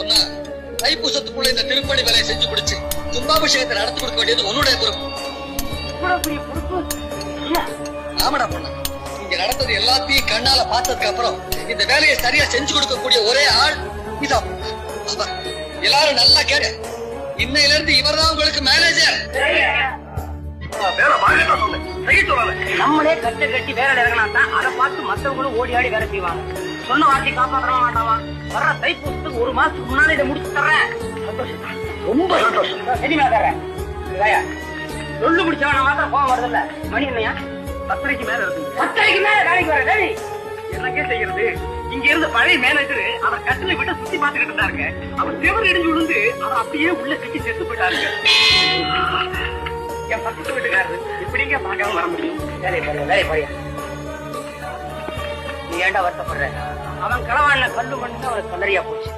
ஒன்னா தைப்பூசத்துக்குள்ள இந்த திருப்பணி வேலையை செஞ்சு முடிச்சு கும்பாபிஷேகத்தை நடத்தி கொடுக்க வேண்டியது உன்னுடைய பொறுப்பு. ஆமாடா பொண்ணு. இங்க நடந்தது எல்லாத்தையும் கண்ணால பார்த்ததுக்கு அப்புறம் இந்த வேலையை சரியா செஞ்சு கொடுக்கக்கூடிய ஒரே ஆள் இதான் ஆமா. எல்லாரும் நல்லா கேடு இன்னையில இருந்து இவர்தான் உங்களுக்கு மேனேஜர். நம்மளே கட்டு கட்டி வேற இறங்கினா தான் அதை பார்த்து மத்தவங்களும் ஓடி ஆடி வேலை செய்வாங்க. சொன்ன வார்த்தை காப்பாற்ற மாட்டாமா? வர்ற தைப்பூசத்துக்கு ஒரு மாசத்துக்கு முன்னாடி இதை முடிச்சு தர்றேன். சந்தோஷம். ரொம்ப சந்தோஷம். சரிமா தர்றேன் சொல்லு முடிச்சவன மாத்திரம் கோவம் வருதுல்ல. மணி என்னையா? பத்தரைக்கு மேல இருக்கு பத்தரைக்கு மேல வேலைக்கு வர டேய். என்னங்க செய்யறது? இங்க இருந்த பழைய மேனேஜர் அவர் கட்டில விட்டு சுத்தி பாத்துக்கிட்டு இருந்தாருங்க. அவர் செவர் இடிஞ்சு விழுந்து அவர் அப்படியே உள்ள சிக்கி செத்து போயிட்டாருங்க. என் பக்கத்து வீட்டுக்காரரு இப்படிங்க பார்க்காம வர முடியும்? வேலை பாருங்க வேலை பாருங்க நீ ஏன்டா வருத்தப்படுற? அவன் களவான கல்லு மண்ணு அவனுக்கு கலரியா போச்சு.